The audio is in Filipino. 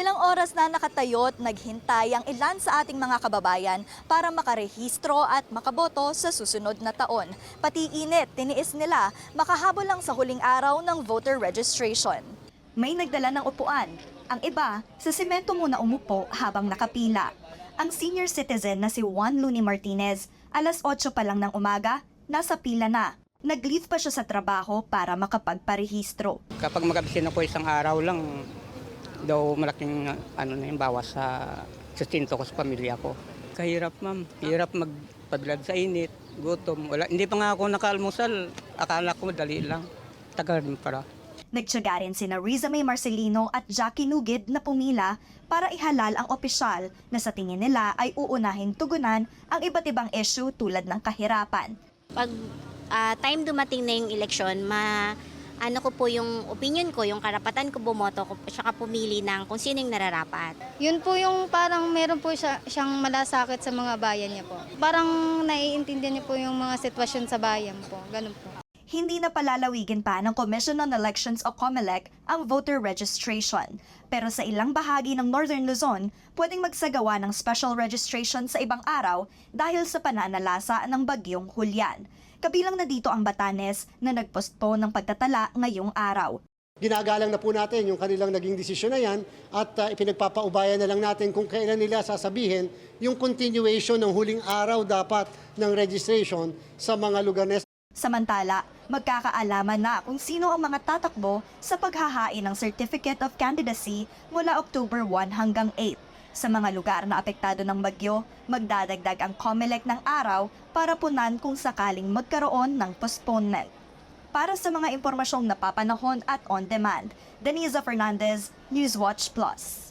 Ilang oras na nakatayot, naghintay ang ilan sa ating mga kababayan para makarehistro at makaboto sa susunod na taon. Pati init, tiniis nila makahabol lang sa huling araw ng voter registration. May nagdala ng upuan. Ang iba, sa simento muna umupo habang nakapila. Ang senior citizen na si Juan Luni Martinez, alas 8 pa lang ng umaga, nasa pila na. Nag-leave pa siya sa trabaho para makapagparehistro. Kapag magabisin ako isang araw lang, daw malaking ano na yung bawas sa sustento ko sa pamilya ko. Kahirap ma'am, hirap magpabilad sa init, gutom. Wala, hindi pa nga ako nakaalmusal, akala ko madali lang. Tagal din para. Nagtyaga rin sina Riza May Marcelino at Jackie Nugid na pumila para ihalal ang opisyal na sa tingin nila ay uunahin tugunan ang iba't ibang issue tulad ng kahirapan. pag ah, time dumating na yung eleksyon, ma ano ko po yung opinion ko, yung karapatan ko bumoto ko, tsaka pumili ng kung sino yung nararapat. Yun po yung parang meron po siya, siyang malasakit sa mga bayan niya po. Parang naiintindihan niya po yung mga sitwasyon sa bayan po. Ganun po. Hindi na palalawigin pa ng Commission on Elections o COMELEC ang voter registration. Pero sa ilang bahagi ng Northern Luzon, pwedeng magsagawa ng special registration sa ibang araw dahil sa pananalasa ng bagyong Hulyan. Kabilang na dito ang Batanes na nagpostpone ng pagtatala ngayong araw. Ginagalang na po natin yung kanilang naging desisyon na yan at uh, ipinagpapaubayan na lang natin kung kailan nila sasabihin yung continuation ng huling araw dapat ng registration sa mga lugar na Samantala, magkakaalaman na kung sino ang mga tatakbo sa paghahain ng Certificate of Candidacy mula October 1 hanggang 8. Sa mga lugar na apektado ng bagyo, magdadagdag ang COMELEC ng araw para punan kung sakaling magkaroon ng postponement. Para sa mga impormasyong napapanahon at on demand, Deniza Fernandez, Newswatch Plus.